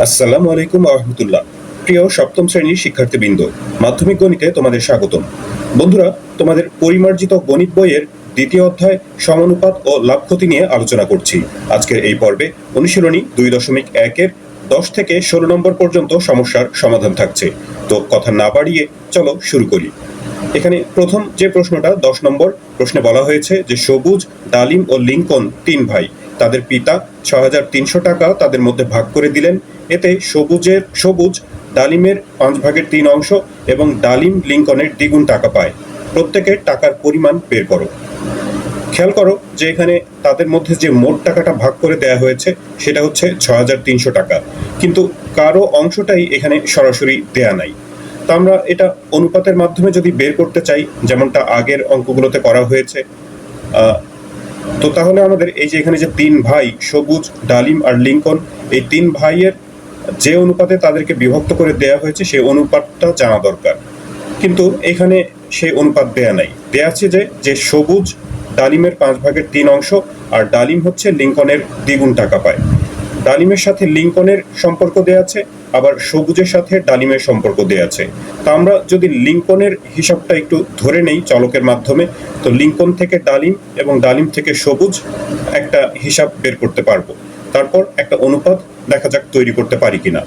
আসসালামু আলাইকুম রহমতুল্লাহ। প্রিয় সপ্তম শ্রেণির শিক্ষার্থীবৃন্দ, মাধ্যমিক গণিতে তোমাদের স্বাগতম। বন্ধুরা, তোমাদের পরিমার্জিত গণিত বইয়ের দ্বিতীয় অধ্যায় সমানুপাত ও লাভ ক্ষতি নিয়ে আলোচনা করছি। আজকের এই পর্বে অনুশীলনী দুই দশমিক একের দশ থেকে ষোলো নম্বর পর্যন্ত সমস্যার সমাধান থাকছে। তো কথা না বাড়িয়ে চলো শুরু করি। এখানে প্রথম যে প্রশ্নটা, দশ নম্বর প্রশ্নে বলা হয়েছে যে সবুজ, ডালিম ও লিঙ্কন তিন ভাই। তাদের পিতা ছ টাকা তাদের মধ্যে ভাগ করে দিলেন। এতে সবুজের, সবুজ ডালিমের পাঁচ ভাগের তিন অংশ এবং ডালিম লিঙ্কনের দ্বিগুণ টাকা পায়। প্রত্যেকের টাকার পরিমাণ বের করো। খেয়াল করো যে এখানে তাদের মধ্যে যে মোট টাকাটা ভাগ করে দেয়া হয়েছে, সেটা হচ্ছে ছ টাকা। কিন্তু কারও অংশটাই এখানে সরাসরি দেয়া নাই। তো আমরা এটা অনুপাতের মাধ্যমে যদি বের করতে চাই, যেমনটা আগের অঙ্কগুলোতে করা হয়েছে তো তাহলে আমাদের এই যে এখানে যে তিন ভাই, সবুজ, ডালিম আর লিঙ্কন, এই তিন ভাইয়ের যে অনুপাতে তাদেরকে বিভক্ত করে দেয়া হয়েছে, সেই অনুপাতটা জানা দরকার। কিন্তু এখানে সেই অনুপাত দেয়া নাই। দেয়া আছে যে যে সবুজ ডালিমের পাঁচ ভাগের তিন অংশ আর ডালিম হচ্ছে লিঙ্কনের দ্বিগুণ টাকা পায়। ডালিমের সাথে লিঙ্কনের সম্পর্ক দেয়া আছে, আবার সবুজের সাথে ডালিমের সম্পর্ক দেয়া আছে। তা আমরা যদি লিঙ্কনের হিসাবটা একটু ধরে নেই চলকের মাধ্যমে, তো লিঙ্কন থেকে ডালিম এবং ডালিম থেকে সবুজ একটা হিসাব বের করতে পারব। তারপর একটা অনুপাত দেখা যাক তৈরি করতে পারি কিনা।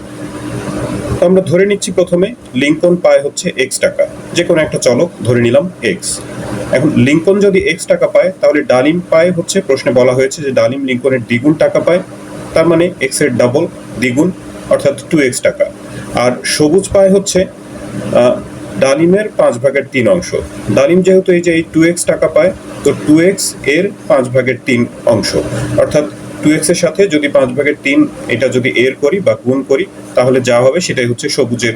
তো আমরা ধরে নিচ্ছি প্রথমে লিঙ্কন পায় হচ্ছে এক্স টাকা। যে কোনো একটা চলক, ধরে নিলাম এক্স এখন লিঙ্কন যদি এক্স টাকা পায়, তাহলে ডালিম পায় হচ্ছে, প্রশ্নে বলা হয়েছে যে ডালিম লিঙ্কনের দ্বিগুণ টাকা পায়। তার মানে এক্সের ডাবল দ্বিগুণ, অর্থাৎ টু এক্স টাকা। আর সবুজ পায় হচ্ছে ডালিমের পাঁচ ভাগের তিন অংশ। ডালিম যেহেতু এই যে এই টু এক্স টাকা পায়, তো টু এক্সের পাঁচ ভাগের তিন অংশ। অর্থাৎ টু এক্সের সাথে যদি পাঁচ ভাগের তিন এটা যদি এর করি বা গুণ করি, তাহলে যা হবে সেটাই হচ্ছে সবুজের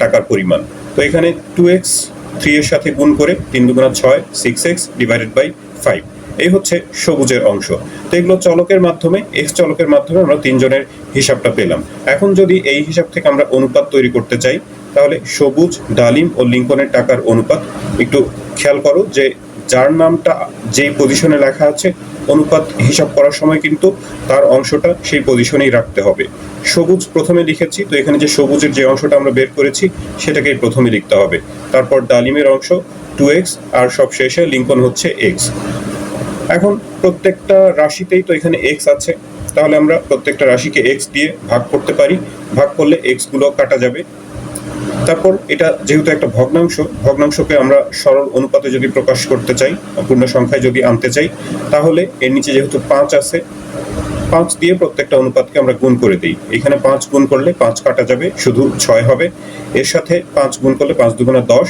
টাকার পরিমাণ। তো এখানে টু এক্স থ্রি এর সাথে গুণ করে তিন দুগুণা ছয় six x divided by five এই হচ্ছে সবুজের অংশ। তো এগুলো চলকের মাধ্যমে, এক্স চলকের মাধ্যমে আমরা তিনজনের হিসাবটা পেলাম। এখন যদি এই হিসাব থেকে আমরা অনুপাত তৈরি করতে চাই, তাহলে সবুজ, ডালিম ও লিঙ্কনের টাকার অনুপাত একটু খেয়াল করো যে যার নামটা যেই পজিশনে লেখা আছে, অনুপাত হিসাব করার সময় কিন্তু তার অংশটা সেই পজিশনেই রাখতে হবে। সবুজ প্রথমে লিখেছি, তো এখানে যে সবুজের যে অংশটা আমরা বের করেছি, সেটাকেই প্রথমে লিখতে হবে। তারপর ডালিমের অংশ, টু এক্স, আর সব শেষে লিঙ্কন হচ্ছে এক্স। এখন প্রত্যেকটা রাশিতেই তো এখানে এক্স আছে, তাহলে আমরা প্রত্যেকটা রাশিকে এক্স দিয়ে ভাগ করতে পারি। ভাগ করলে এক্সগুলো কাটা যাবে। তারপর এটা যেহেতু একটা ভগ্নাংশ, ভগ্নাংশকে আমরা সরল অনুপাতে যদি প্রকাশ করতে চাই পূর্ণ সংখ্যায় যদি আনতে চাই, তাহলে এর নিচে যেহেতু পাঁচ আছে পাঁচ দিয়ে প্রত্যেকটা অনুপাতকে আমরা গুণ করে দিই। এখানে পাঁচ গুণ করলে পাঁচ কাটা যাবে, শুধু ছয় হবে। এর সাথে পাঁচ গুণ করলে পাঁচ দুগুণা দশ,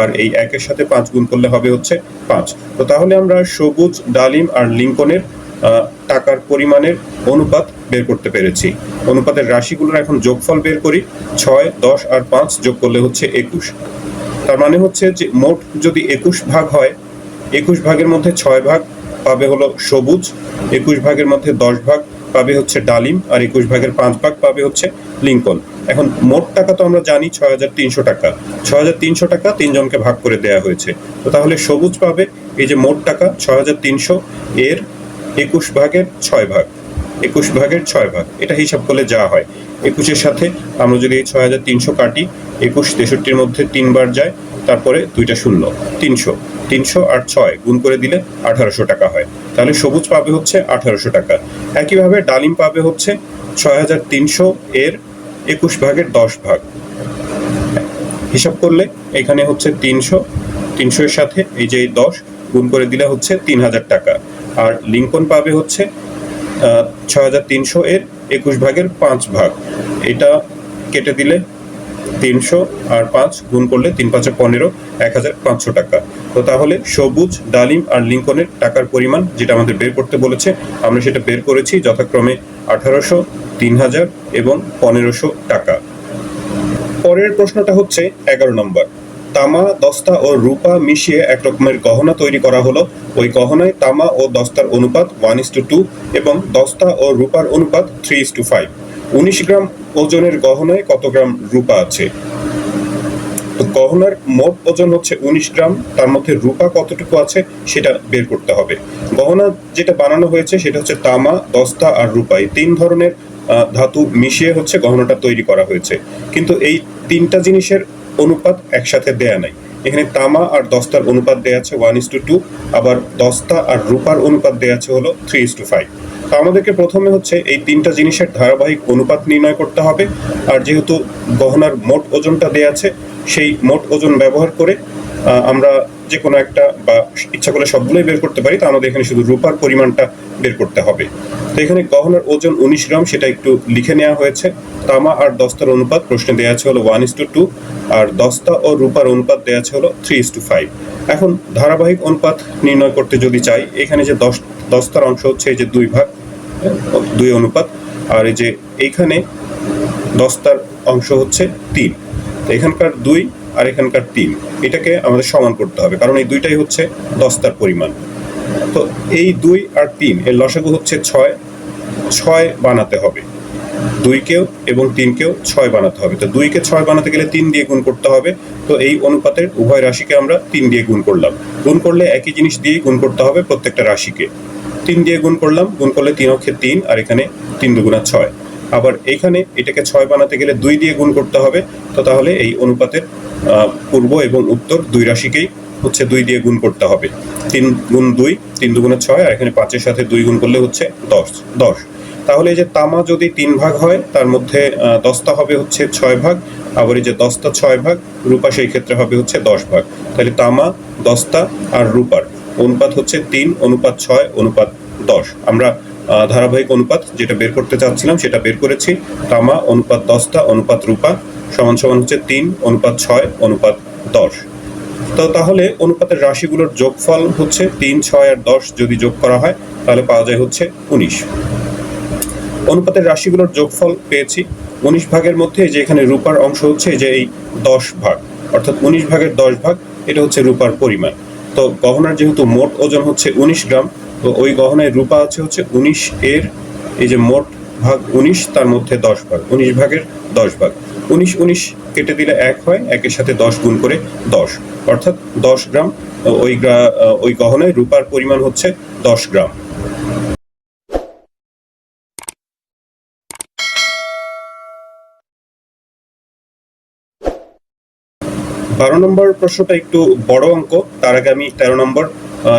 আর এই একের সাথে পাঁচ গুণ করলে হবে হচ্ছে পাঁচ। তো তাহলে আমরা সবুজ, ডালিম আর লিঙ্কনের টাকার পরিমাণের অনুপাত বের করতে পেরেছি। অনুপাতের রাশিগুলোর এখন যোগফল বের করি, ছয়, দশ আর পাঁচ যোগ করলে হচ্ছে একুশ। তার মানে হচ্ছে যে মোট যদি একুশ ভাগ হয়, একুশ ভাগের মধ্যে ছয় ভাগ পাবে হলো সবুজ, একুশ ভাগের মধ্যে দশ ভাগ পাবে হচ্ছে ডালিম আর একুশ ভাগের পাঁচ ভাগ পাবে হচ্ছে লিঙ্কন। এখন মোট টাকা তো আমরা জানি ছয় হাজার তিনশো টাকা। ছয় হাজার তিনশো টাকা তিনজনকে ভাগ করে দেয়া হয়েছে। তো তাহলে সবুজ পাবে, এই যে মোট টাকা ছয় হাজার তিনশো, এর একুশ ভাগের ছয় ভাগ। একুশ ভাগের ছয় ভাগ, এটা হিসাব করলে যা হয়। একুশের সাথে আমরা যদি এই ছয় হাজার তিনশো কাটি, একুশ তেষট্টির মধ্যে তিনবার যায়, তারপরে দুইটা শূন্য, তিনশো। তিনশো আর ছয় গুণ করে দিলে আঠারোশো টাকা হয়। তাহলে সবুজ পাবে হচ্ছে আঠারোশো টাকা। একইভাবে ডালিম পাবে হচ্ছে ছয় হাজার তিনশো এর একুশ ভাগের দশ ভাগ। হিসাব করলে এখানে হচ্ছে তিনশো তিনশো এর সাথে এই যে এই দশ গুণ করে দিলে হচ্ছে তিন হাজার টাকা। আর লিঙ্কন পাবে হচ্ছে ছয় হাজার তিনশো এর একুশ ভাগের পাঁচ ভাগ। এটা কেটে দিলে তিনশো আর পাঁচ গুণ করলে তিন পাঁচে পনেরো, এক হাজার পাঁচশো টাকা। তো তাহলে সবুজ, ডালিম আর লিঙ্কনের টাকার পরিমাণ যেটা আমাদের বের করতে বলেছে, আমরা সেটা বের করেছি যথাক্রমে আঠারোশো, তিন হাজার এবং পনেরোশো টাকা। পরের প্রশ্নটা হচ্ছে এগারো নম্বর। তামা, দস্তা ও রূপা মিশিয়ে এক রকমের গহনা তৈরি করা হলো। ওই গহনায় তামা ও দস্তার অনুপাত ওয়ান ইস টু টু এবং দস্তা ও রূপার অনুপাত থ্রি ইস টু ফাইভ উনিশ গ্রাম ওজনের গহনায় কত গ্রাম রূপা আছে? তো গহনার মোট ওজন হচ্ছে উনিশ গ্রাম, তার মধ্যে রূপা কতটুকু আছে সেটা বের করতে হবে। গহনা যেটা বানানো হয়েছে সেটা হচ্ছে তামা, দস্তা আর রূপা। এই তিন ধরনের ধাতু মিশিয়ে হচ্ছে গহনাটা তৈরি করা হয়েছে। কিন্তু এই তিনটা জিনিসের অনুপাত একসাথে দেয়া নাই। এখানে তামা আর দস্তার অনুপাত দেয়া আছে ওয়ান ইস টু টু, আবার দস্তা আর রূপার অনুপাত দেয়া আছে হলো থ্রি ইস টু ফাইভ। আমাদেরকে প্রথমে হচ্ছে এই তিনটা জিনিসের ধারাবাহিক অনুপাত নির্ণয় করতে হবে। আর যেহেতু গহনার মোট ওজনটা দেয়া আছে, সেই মোট ওজন ব্যবহার করে আমরা যে কোনো একটা বা ইচ্ছা করলে সবগুলোই বের করতে পারি। তো আমাদের এখানে শুধু রূপার পরিমাণটা বের করতে হবে। তো এখানে গহনার ওজন উনিশ গ্রাম, সেটা একটু লিখে নেওয়া হয়েছে। তামা আর দস্তার অনুপাত প্রশ্নে দেওয়া আছে হলো one is to two two দস্তা ও রূপার অনুপাত দেওয়া আছে হলো থ্রি ইস টু ফাইভ এখন ধারাবাহিক অনুপাত নির্ণয় করতে যদি চাই, এখানে যে দশ দস্তার অংশ হচ্ছে এই যে দুই ভাগ, দুই অনুপাত। আর এই যে এইখানে দস্তার অংশ হচ্ছে তিন। এখানকার দুই আর এখানকার তিন, এটাকে আমাদের সমান করতে হবে, কারণ এই দুইটাই হচ্ছে দস্তার পরিমাণ। তো এই দুই আর তিন, এর লসাগু হচ্ছে ছয় ছয় বানাতে হবে। দুইকেও এবং তিনকেও ছয় বানাতে হবে। তো দুইকে ছয় বানাতে গেলে তিন দিয়ে গুণ করতে হবে। তো এই অনুপাতের উভয় রাশিকে আমরা তিন দিয়ে গুণ করলাম। গুণ করলে একই জিনিস দিয়েই গুণ করতে হবে প্রত্যেকটা রাশিকে। তিন দিয়ে গুণ করলাম, গুণ করলে তিন অক্ষে তিন, আর এখানে তিন দুগুণা ছয়। আবার এখানে এটাকে ছয় বানাতে গেলে দুই দিয়ে গুণ করতে হবে, তো তাহলে এই অনুপাতের পূর্ব এবং উত্তর দুই রাশিকেই হচ্ছে দুই দিয়ে গুণ করতে হবে। তিন গুণ দুই, তিন দুগুণে ছয়, আর এখানে পাঁচের সাথে দুই গুণ করলে হচ্ছে দশ দশ। তাহলে এই যে তামা যদি তিন ভাগ হয়, তার মধ্যে দস্তা হবে হচ্ছে ছয় ভাগ, আবার এই যে দস্তা ছয় ভাগ, রূপা সেই ক্ষেত্রে হবে হচ্ছে দশ ভাগ। তাহলে তামা, দস্তা আর রূপার। অনুপাত হচ্ছে তিন, অনুপাত ছয়, অনুপাত দশ। আমরা ধারাবাহিক অনুপাত যেটা বের করতে চাচ্ছিলাম, সেটা বের করেছি। তামা, অনুপাত দস্তা অনুপাত রূপা, সমান সমান হচ্ছে তিন, অনুপাত ছয়, অনুপাত দশ। তো তাহলে অনুপাতের রাশিগুলোর যোগফল হচ্ছে তিন, ছয় আর দশ যদি যোগ করা হয়, তাহলে পাওয়া যায় হচ্ছে উনিশ। অনুপাতের রাশিগুলোর যোগফল পেয়েছি উনিশ ভাগের মধ্যে যে এখানে রূপার অংশ হচ্ছে যে এই দশ ভাগ, অর্থাৎ উনিশ ভাগের দশ ভাগ, এটা হচ্ছে রূপার পরিমাণ। তো গহনার যেহেতু মোট ওজন হচ্ছে উনিশ গ্রাম, তো ওই গহনায় রূপা আছে হচ্ছে উনিশ এর, এই যে মোট ভাগ উনিশ, তার মধ্যে দশ ভাগ, উনিশ ভাগের দশ ভাগ। উনিশ উনিশ কেটে দিলে এক হয়, একের সাথে দশ গুণ করে দশ। অর্থাৎ দশ গ্রাম ওই ওই গহনায় রূপার পরিমাণ হচ্ছে দশ গ্রাম। বারো নম্বর প্রশ্নটা একটু বড় অঙ্ক। তার আগে আমি তেরো নম্বর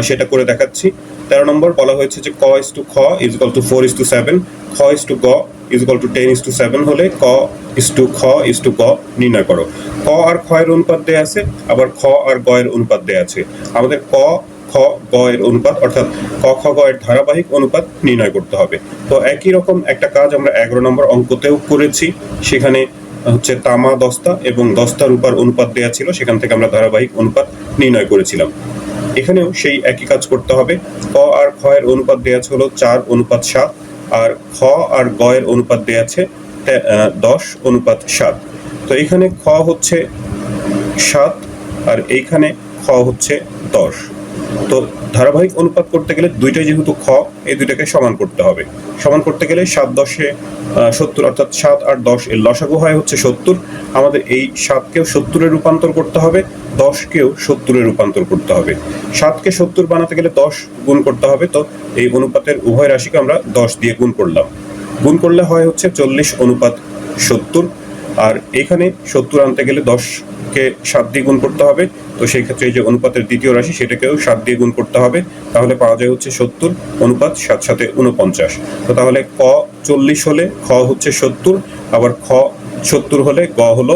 সেটা করে দেখাচ্ছি। তেরো নম্বর বলা হয়েছে যে ক ইস টু খ is equal to four is to seven. খ ইস টু গ is equal to ten is to seven হলে ক ইস টু খ ইস টু গ নির্ণয় করো। ক আর খ এর অনুপাত দেয়া আছে, আবার খ আর গ এর অনুপাত দেয়া আছে। আমাদের ক, খ, গ এর অনুপাত, অর্থাৎ ক, খ, গ এর ধারাবাহিক অনুপাত নির্ণয় করতে হবে। তো একই রকম একটা কাজ আমরা এগারো নম্বর অঙ্কতেও করেছি। সেখানে হচ্ছে তামা দস্তা এবং দস্তা রূপার অনুপাত দেওয়া ছিল, সেখান থেকে আমরা ধারাবাহিক অনুপাত নির্ণয় করেছিলাম। এখানেও সেই একই কাজ করতে হবে। ক আর খ এর অনুপাত দেওয়া আছে হলো চার, অনুপাত সাত, আর খ আর গ এর অনুপাত দেওয়া আছে দশ, অনুপাত সাত। তো এখানে খ হচ্ছে সাত, আর এইখানে খ হচ্ছে দশ। তো ধারাবাহিক অনুপাত করতে গেলে দুইটাই যেহেতু খ, এই দুইটাকে সমান করতে হবে। সমান করতে গেলে সাত দশে সত্তর অর্থাৎ সাত আর দশ এর লসাগু হয় হচ্ছে সত্তর। আমাদের এই সাতকেও সত্তরে রূপান্তর করতে হবে, দশকেও সত্তরে রূপান্তর করতে হবে। সাতকে সত্তর বানাতে গেলে দশ গুণ করতে হবে, তো এই অনুপাতের উভয় রাশিকে আমরা দশ দিয়ে গুণ করলাম। গুণ করলে হয় হচ্ছে চল্লিশ অনুপাত সত্তর। আর এখানে সত্তর আনতে গেলে দশকে সাত দিয়ে গুণ করতে হবে। তো সেই ক্ষেত্রে যে অনুপাতের দ্বিতীয় রাশি, সেটাকেও সাত দিয়ে গুণ করতে হবে। তাহলে পাওয়া যায় হচ্ছে সত্তর, অনুপাত সাত সাথে উনপঞ্চাশ তো তাহলে ক চল্লিশ হলে খ হচ্ছে সত্তর, আবার খ সত্তর হলে গ হলো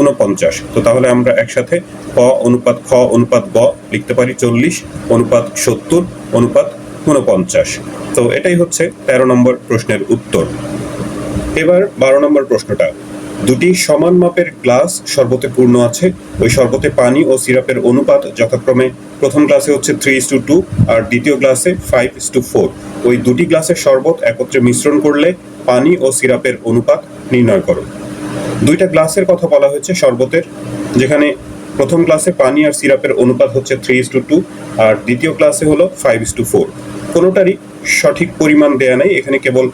উনপঞ্চাশ তো তাহলে আমরা একসাথে ক অনুপাত খ, অনুপাত গ লিখতে পারি চল্লিশ, অনুপাত সত্তর, অনুপাত উনপঞ্চাশ তো এটাই হচ্ছে তেরো নম্বর প্রশ্নের উত্তর। এবার বারো নম্বর প্রশ্নটা। দুটি সমান মাপের গ্লাস শরবতে পূর্ণ আছে। ওই শরবতে পানি ও সিরাপের অনুপাত যথাক্রমে প্রথম গ্লাসে হচ্ছে three is to two two দ্বিতীয় গ্লাসে ফাইভ ইস টু ফোর ওই দুটি গ্লাসের শরবত একত্রে মিশ্রণ করলে পানি ও সিরাপের অনুপাত নির্ণয় করো। দুইটা গ্লাসের কথা বলা হয়েছে শরবতের, যেখানে প্রথম ক্লাসে পানি আর সিরাপের অনুপাত হচ্ছে three is to two two দ্বিতীয় ক্লাসে হলো ফাইভ ইস টু ফোর কোনোটারই সঠিক পরিমাণ দেয়া নেই, এখানে কেবল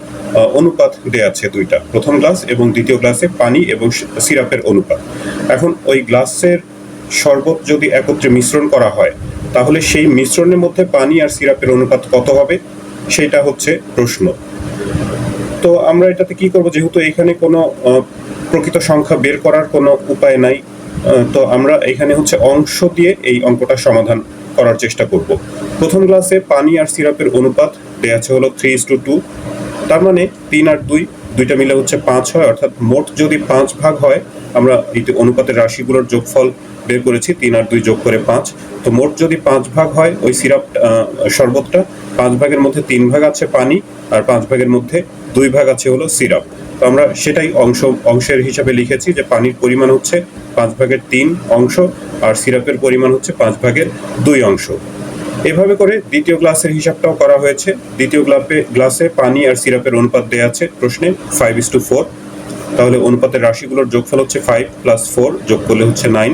অনুপাত দেয়া আছে দুইটা। প্রথম গ্লাস এবং দ্বিতীয় গ্লাসে পানি এবং সিরাপের অনুপাত। এখন ওই গ্লাসের শরবত যদি একত্রে মিশ্রণ করা হয়, তাহলে সেই মিশ্রণের মধ্যে পানি আর সিরাপের অনুপাত কত হবে? সেটা হচ্ছে প্রশ্ন। তো আমরা এটাতে কি করব? যেহেতু এখানে কোনো প্রকৃত সংখ্যা বের করার কোনো উপায় নাই তো আমরা এখানে হচ্ছে অংশ দিয়ে এই অঙ্কটা সমাধান করার চেষ্টা করব। প্রথম গ্লাসে পানি আর সিরাপের অনুপাত দেওয়া আছে হলো থ্রি ইস টু টু তার মানে তিন আর দুই, দুইটা মিলে হচ্ছে পাঁচ হয়, অর্থাৎ মোট যদি পাঁচ ভাগ হয়, আমরা এই অনুপাতের রাশিগুলোর যোগফল বের করেছি, তিন আর দুই যোগ করে পাঁচ, তো মোট যদি পাঁচ ভাগ হয়, ওই সিরাপ শরবতটা, পাঁচ ভাগের মধ্যে তিন ভাগ আছে পানি, আর পাঁচ ভাগের মধ্যে দুই ভাগ আছে হলো সিরাপ। তো আমরা সেটাই অংশ, অংশের হিসাবে লিখেছি যে পানির পরিমাণ হচ্ছে পাঁচ ভাগের তিন অংশ আর সিরাপের পরিমাণ হচ্ছে পাঁচ ভাগের দুই অংশ। এভাবে করে দ্বিতীয় গ্লাসের হিসাবটাও করা হয়েছে। দ্বিতীয় গ্লাসে গ্লাসে পানি আর সিরাপের অনুপাত দেওয়া আছে প্রশ্নে ফাইভ ইস টু ফোর তাহলে অনুপাতের রাশিগুলোর যোগফল হচ্ছে ফাইভ প্লাস ফোর যোগ করলে হচ্ছে নাইন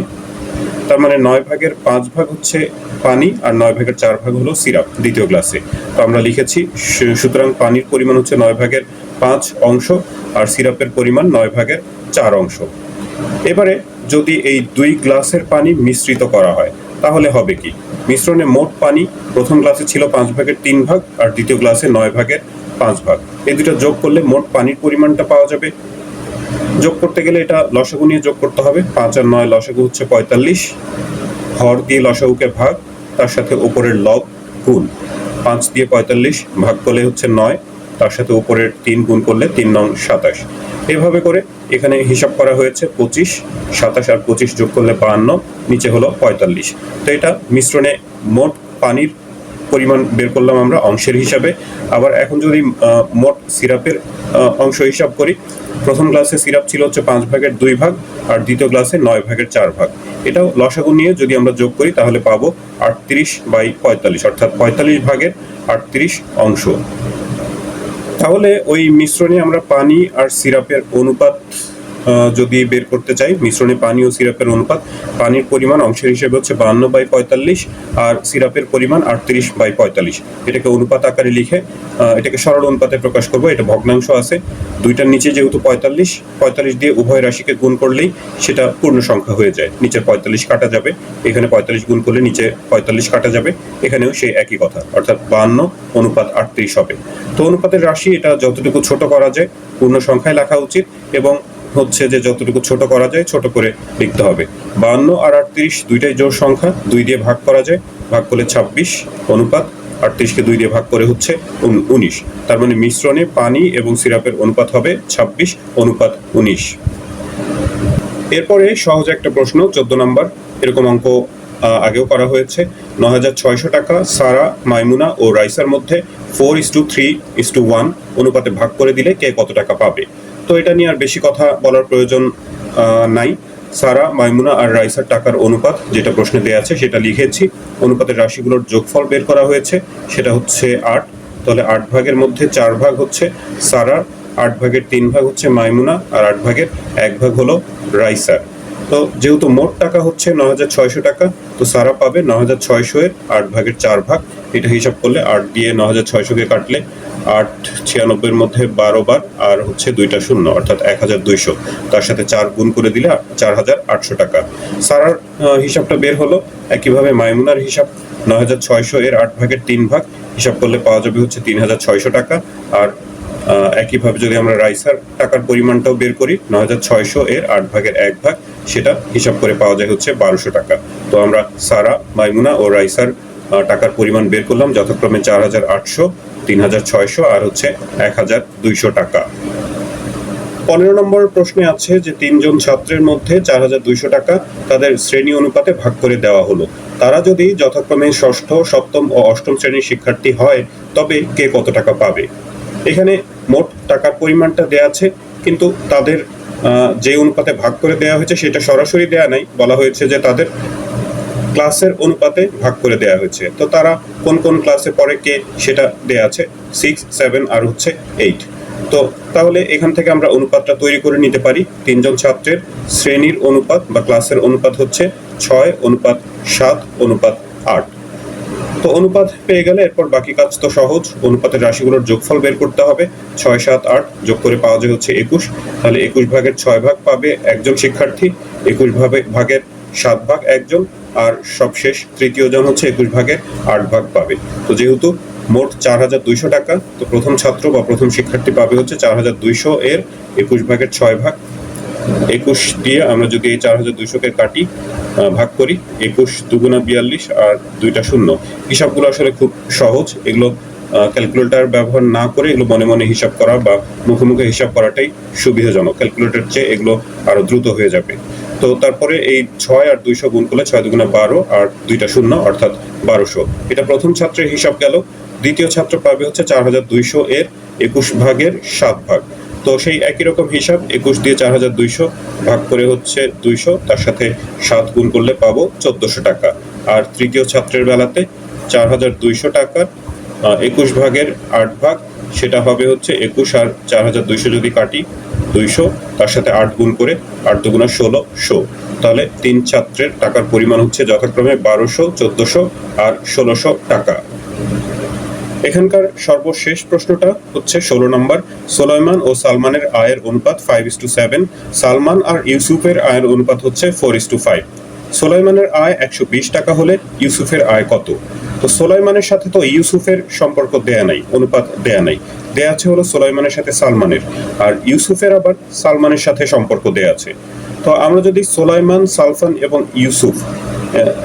তার মানে নয় ভাগের পাঁচ ভাগ হচ্ছে পানি আর নয় ভাগের চার ভাগ হলো সিরাপ দ্বিতীয় গ্লাসে তো আমরা লিখেছি সুতরাং পানির পরিমাণ হচ্ছে নয় ভাগের পাঁচ অংশ আর সিরাপের পরিমাণ নয় ভাগের চার অংশ। এবারে যদি এই দুই গ্লাসের পানি মিশ্রিত করা হয়, তাহলে হবে কি? মিশ্রণে মোট পানি প্রথম গ্লাসে ছিল পাঁচ ভাগের তিন ভাগ আর দ্বিতীয় গ্লাসে নয় ভাগের পাঁচ ভাগ। এই দুটো যোগ করলে মোট পানির পরিমাণটা পাওয়া যাবে যোগ করতে গেলে এটা লসাগু নিয়ে যোগ করতে হবে। পাঁচ আর নয় লসাগু হচ্ছে পঁয়তাল্লিশ। হর দিয়ে লসাগুকে ভাগ, তার সাথে উপরের লব গুণ। পাঁচ দিয়ে পঁয়তাল্লিশ ভাগ করলে হচ্ছে নয়, তার সাথে উপরের তিন গুণ করলে তিন নং সাতাশ। এভাবে করে এখানে হিসাব করা হয়েছে পঁচিশ, সাতাশ আর পঁচিশ যোগ করলে বাহান্ন, নিচে হলো পঁয়তাল্লিশ। তো এটা মিশ্রণে মোট পানির পরিমাণ বের করলাম আমরা অংশের হিসাবে। আবার এখন যদি মোট সিরাপের অংশ হিসাব করি, প্রথম গ্লাসে সিরাপ ছিল হচ্ছে পাঁচ ভাগের দুই ভাগ আর দ্বিতীয় গ্লাসে নয় ভাগের চার ভাগ। এটাও লসাগু নিয়ে যদি আমরা যোগ করি, তাহলে পাবো আটত্রিশ বাই পঁয়তাল্লিশ, অর্থাৎ পঁয়তাল্লিশ ভাগের আটত্রিশ অংশ। তাহলে ওই মিশ্রণে আমরা পানি আর সিরাপের অনুপাত যদি বের করতে চাই, মিশ্রণে পানি ও সিরাপের অনুপাত, পানির পরিমাণ অংশের হিসেবে হচ্ছে বাহান্ন বাই পঁয়তাল্লিশ আর সিরাপের পরিমাণ আটত্রিশ বাই পঁয়তাল্লিশ। এটাকে অনুপাত আকারে লিখে এটাকে সরল অনুপাতে প্রকাশ করব, এটা ভগ্নাংশ আছে। দুইটার নিচে যেহেতু পঁয়তাল্লিশ পঁয়তাল্লিশ দিয়ে উভয় রাশিকে গুণ করলেই সেটা পূর্ণ সংখ্যা হয়ে যায়। নিচে পঁয়তাল্লিশ কাটা যাবে, এখানে পঁয়তাল্লিশ গুণ করলে নিচে পঁয়তাল্লিশ কাটা যাবে, এখানেও সেই একই কথা, অর্থাৎ বাহান্ন অনুপাত আটত্রিশ হবে। তো অনুপাতের রাশি, এটা যতটুকু ছোট করা যায়, পূর্ণ সংখ্যায় লেখা উচিত এবং হচ্ছে যে যতটুকু ছোট করা যায় ছোট করে লিখতে হবে। বাহান্ন আর আটত্রিশ দুইটাই জোর সংখ্যা, দুই দিয়ে ভাগ করা যায়। ভাগ করলে ছাব্বিশ অনুপাত, আটত্রিশকে দুই দিয়ে ভাগ করে হচ্ছে উন- উনিশ। তার মানে মিশ্রণে পানি এবং সিরাপের অনুপাত হবে ছাব্বিশ, অনুপাত উনিশ। এরপরে সহজ একটা প্রশ্ন, চোদ্দ নম্বর। এরকম অঙ্ক আগেও করা হয়েছে। ন হাজার ছয়শো টাকা সারা, মাইমুনা ও রাইসার মধ্যে four is to three is to one অনুপাতে ভাগ করে দিলে কে কত টাকা পাবে? তো এটা নিয়ে আর বেশি কথা বলার প্রয়োজন নাই। সারা, মাইমুনা আর রাইসার টাকার অনুপাত যেটা প্রশ্নে দেওয়া আছে সেটা লিখেছি। অনুপাতের রাশিগুলোর যোগফল বের করা হয়েছে, সেটা হচ্ছে আট। তাহলে আট ভাগের মধ্যে চার ভাগ হচ্ছে সারার, আট ভাগের তিন ভাগ হচ্ছে মাইমুনা আর আট ভাগের এক ভাগ হলো রাইসার। তো যেহেতু মোট টাকা হচ্ছে ন হাজার ছয়শো টাকা, তো সারা পাবে ন হাজার ছয়শো এর আট ভাগের চার ভাগ। এটা হিসাব করলে আট দিয়ে ন হাজার ছয়শোকে কাটলে আট ছিয়ানব্বইয়ের মধ্যে বারো বার, আর হচ্ছে দুইটা শূন্য, অর্থাৎ এক হাজার দুইশো। তার সাথে চার গুণ করে দিলে চার হাজার আটশো টাকা। সারার হিসাবটা বের হলো, একইভাবে মাইমুনার হিসাব ন হাজার ছয়শো এর আট ভাগের তিন ভাগ, হিসাব করলে পাওয়া যাবে হচ্ছে তিন হাজার ছয়শো টাকা। আর একইভাবে যদি আমরা রাইসার টাকার পরিমাণটাও বের করি ন হাজার ছয়শো এর আট ভাগের এক ভাগ, সেটা হিসাব করে পাওয়া যায় হচ্ছে বারোশো টাকা। তো আমরা সারা, মাইমুনা ও রাইসার টাকার পরিমাণ বের করলাম, যথাক্রমে চার হাজার আটশো, তিন হাজার ছয়শো, আর হচ্ছে এক হাজার দুইশো টাকা। পনেরো নম্বর প্রশ্নে আছে যে, তিনজন ছাত্রের মধ্যে চার হাজার দুইশো টাকা তাদের শ্রেণি অনুপাতে ভাগ করে দেওয়া হলো। তারা যদি যথাক্রমে ষষ্ঠ, সপ্তম ও অষ্টম শ্রেণির শিক্ষার্থী হয়, তবে কে কত টাকা পাবে? এখানে মোট টাকার পরিমাণটা দেয়া আছে, কিন্তু তাদের যে অনুপাতে ভাগ করে দেওয়া হয়েছে, সেটা সরাসরি দেয়া নাই। বলা হয়েছে যে, তাদের ক্লাসের অনুপাতে ভাগ করে দেওয়া হয়েছে। তো তারা কোন কোন ক্লাসে পড়ে কে সেটা দেয়া আছে? সিক্স সেভেন আর হচ্ছে এইট তো তাহলে এখান থেকে আমরা অনুপাতটা তৈরি করে নিতে পারি। তিনজন ছাত্রের শ্রেণির অনুপাত বা ক্লাসের অনুপাত হচ্ছে ছয়, অনুপাত সাত, অনুপাত আট। তো অনুপাত পেয়ে গেলে এরপর বাকি কাজ তো সহজ। অনুপাতের রাশিগুলোর যোগফল বের করতে হবে। ছয়, সাত, আট যোগ করে পাওয়া যায় হচ্ছে একুশ। তাহলে একুশ ভাগের ছয় ভাগ পাবে একজন শিক্ষার্থী। একুশ ভাগে ভাগের সাত ভাগ একজন আর সবশেষ তৃতীয় জন হচ্ছে একুশ ভাগের আট ভাগ পাবে। তো যেহেতু মোট চার হাজার দুইশো টাকা, তো প্রথম ছাত্র বা প্রথম শিক্ষার্থী পাবে হচ্ছে চার হাজার দুইশো এর একুশ ভাগের ছয় ভাগ। একুশ দিয়ে আমরা যদি এই চার হাজার দুইশোকে কাটি ভাগ করি, একুশ দুগুণা বিয়াল্লিশ আর দুইটা শূন্য। হিসাবগুলো আসলে খুব সহজ। এগুলো ক্যালকুলেটর ব্যবহার না করে এগুলো মনে মনে হিসাব করা বা মুখে মুখে হিসাব করাটাই সুবিধাজনক। ক্যালকুলেটর চেয়ে এগুলো আরও দ্রুত হয়ে যাবে। তো তারপরে এই ছয় আর দুইশো গুণ করলে ছয় দুগুণা বারো আর দুইটা শূন্য, অর্থাৎ বারোশো। এটা প্রথম ছাত্রের হিসাব গেল। দ্বিতীয় ছাত্র পাবে হচ্ছে চার হাজার দুইশো এর একুশ ভাগের সাত ভাগ। তো সেই একই রকম হিসাব, একুশ দিয়ে চার হাজার দুইশো ভাগ করে হচ্ছে দুইশো, তার সাথে সাত গুণ করলে পাবো চোদ্দশো টাকা। আর তৃতীয় ছাত্রের বেলাতে চার হাজার দুইশো টাকার একুশ ভাগের আট ভাগ, সেটা হবে হচ্ছে একুশ আর চার হাজার দুইশো যদি কাটি দুইশো, তার সাথে আট গুণ করে আট দুগুণা ষোলো শো তাহলে তিন ছাত্রের টাকার পরিমাণ হচ্ছে যথাক্রমে বারোশো, চোদ্দশো আর ষোলোশো টাকা। এখানকার সর্বশেষ প্রশ্নটা হচ্ছে ষোলো নম্বর, সোলাইমান ও সালমানের আয়ের অনুপাত five is to seven Salman আর ইউসুফের আয়ের অনুপাত হচ্ছে ফোর ইস টু ফাইভ সোলাইমানের আয় একশো বিশ টাকা হলে ইউসুফের আয় কত? তো সোলাইমানের সাথে তো ইউসুফের সম্পর্ক দেয়া নাই, অনুপাত দেয়া নাই। দেয়া আছে হলো সোলাইমানের সাথে সালমানের, আর ইউসুফের আবার সালমানের সাথে সম্পর্ক দেয়া আছে। তো আমরা যদি সোলাইমান সালফান এবং ইউসুফ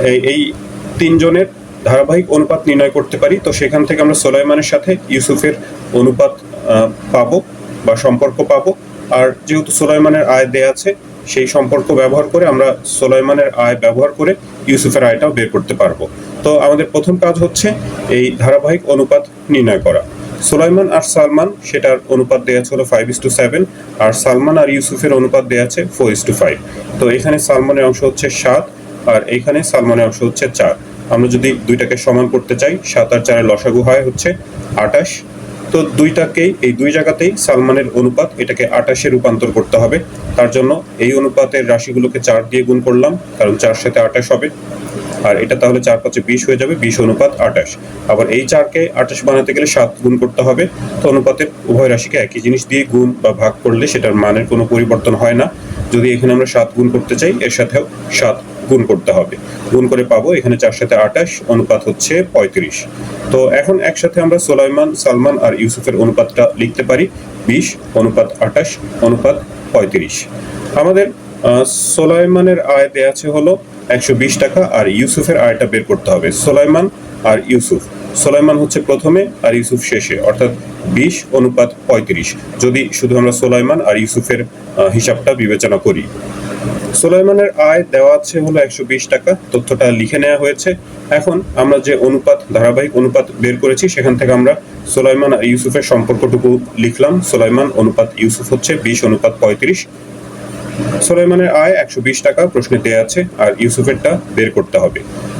এই- তিনজনের ধারাবাহিক অনুপাত নির্ণয় করতে পারি, তো সেখান থেকে আমরা সোলাইমানের সাথে ইউসুফের অনুপাত পাবো বা সম্পর্ক পাবো। আর যেহেতু সোলাইমানের আয় দেয়া আছে সেই সম্পর্ক ব্যবহার করে আমরা সোলাইমানের আয় ব্যবহার করে ইউসুফের আয়টাও বের করতে পারব। তো আমাদের প্রথম কাজ হচ্ছে এই ধারাবাহিক অনুপাত নির্ণয় করা। সোলাইমান আর সালমান সেটার অনুপাত দেওয়া ছিল ফাইভ ইস টু সেভেন আর সালমান আর ইউসুফের অনুপাত দেওয়া আছে ফোর ইস টু ফাইভ তো এখানে সালমানের অংশ হচ্ছে সাত, আর এখানে সালমানের অংশ হচ্ছে চার। আমরা যদি দুইটাকে সমান করতে চাই, সাত আর চারের লসাগু হয় হচ্ছে আটাশ তো দুইটাকেই, এই দুই জায়গাতেই সালমানের অনুপাত এটাকে আটাশে রূপান্তর করতে হবে। তার জন্য এই অনুপাতের রাশিগুলোকে চার দিয়ে গুণ করলাম, কারণ চার সাথে আটাশ হবে। আর এটা তাহলে চার পাঁচে বিশ হয়ে যাবে, বিশ অনুপাত আটাশ আবার এই চারকে আটাশ বানাতে গেলে সাত গুণ করতে হবে। তো অনুপাতের উভয় রাশিকে একই জিনিস দিয়ে গুণ বা ভাগ করলে সেটার মানের কোনো পরিবর্তন হয় না। যদি এখানে আমরা সাত গুণ করতে চাই, এর সাথেও সাত গুণ করতে হবে। গুণ করে পাবো এখানে চার সাথে আটাশ অনুপাত হচ্ছে পঁয়ত্রিশ। তো এখন একসাথে আমরা সোলাইমান, সালমান আর ইউসুফের অনুপাতটা লিখতে পারি। বিশ, অনুপাত আটাশ অনুপাত পঁয়ত্রিশ। আমাদের সোলাইমানের আয় দেয়া আছে হলো একশো বিশ টাকা আর ইউসুফের আয়টা বের করতে হবে। সোলাইমান আর ইউসুফ। সোলাইমান হচ্ছে প্রথমে আর ইউসুফ শেষে, অর্থাৎ বিশ, অনুপাত পঁয়ত্রিশ। যদি শুধু আমরা সোলাইমান আর ইউসুফের হিসাবটা বিবেচনা করি। সোলাইমানের আয় দেওয়া আছে হলো একশো বিশ টাকা। তথ্যটা লিখে নেওয়া হয়েছে। এখন আমরা যে অনুপাত, ধারাবাহিক অনুপাত বের করেছি, সেখান থেকে আমরা সোলাইমান আর ইউসুফের সম্পর্কটুকু লিখলাম। সোলাইমান অনুপাত ইউসুফ হচ্ছে বিশ, অনুপাত পঁয়ত্রিশ। সোলাইমানের আয় একশো বিশ টাকা, প্রশ্নে দেয়া আছে, আর ইউসুফেরটা বের করতে হবে।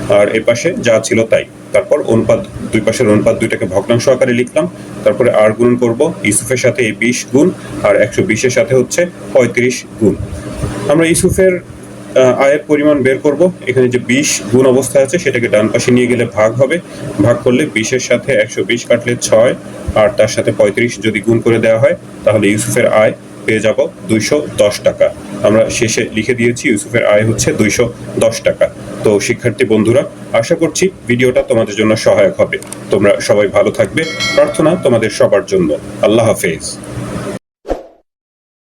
আর এ পাশে যা ছিল তাই। তারপর অনুপাত, দুই পাশের অনুপাত দুইটাকে ভগ্নাংশ আকারে লিখলাম। তারপরে আর গুণ করব, ইউসুফের সাথে এই বিশ গুণ, আর একশো বিশের সাথে হচ্ছে পঁয়ত্রিশ গুণ। আমরা ইউসুফের আহ, আয়ের পরিমাণ বের করব। এখানে যে বিশ গুণ অবস্থায় আছে সেটাকে ডান পাশে নিয়ে গেলে ভাগ হবে। ভাগ করলে বিশের সাথে একশো বিশ কাটলে ছয় আর তার সাথে পঁয়ত্রিশ যদি গুণ করে দেওয়া হয় তাহলে ইউসুফের আয় পেয়ে যাব দুইশো দশ টাকা। আমরা শেষে লিখে দিয়েছি ইউসুফের আয় হচ্ছে দুইশো দশ টাকা। তো শিক্ষার্থী বন্ধুরা আশা করছি ভিডিওটা তোমাদের জন্য সহায়ক হবে। তোমরা সবাই ভালো থাকবে। প্রার্থনা তোমাদের সবার জন্য। আল্লাহ হাফেজ।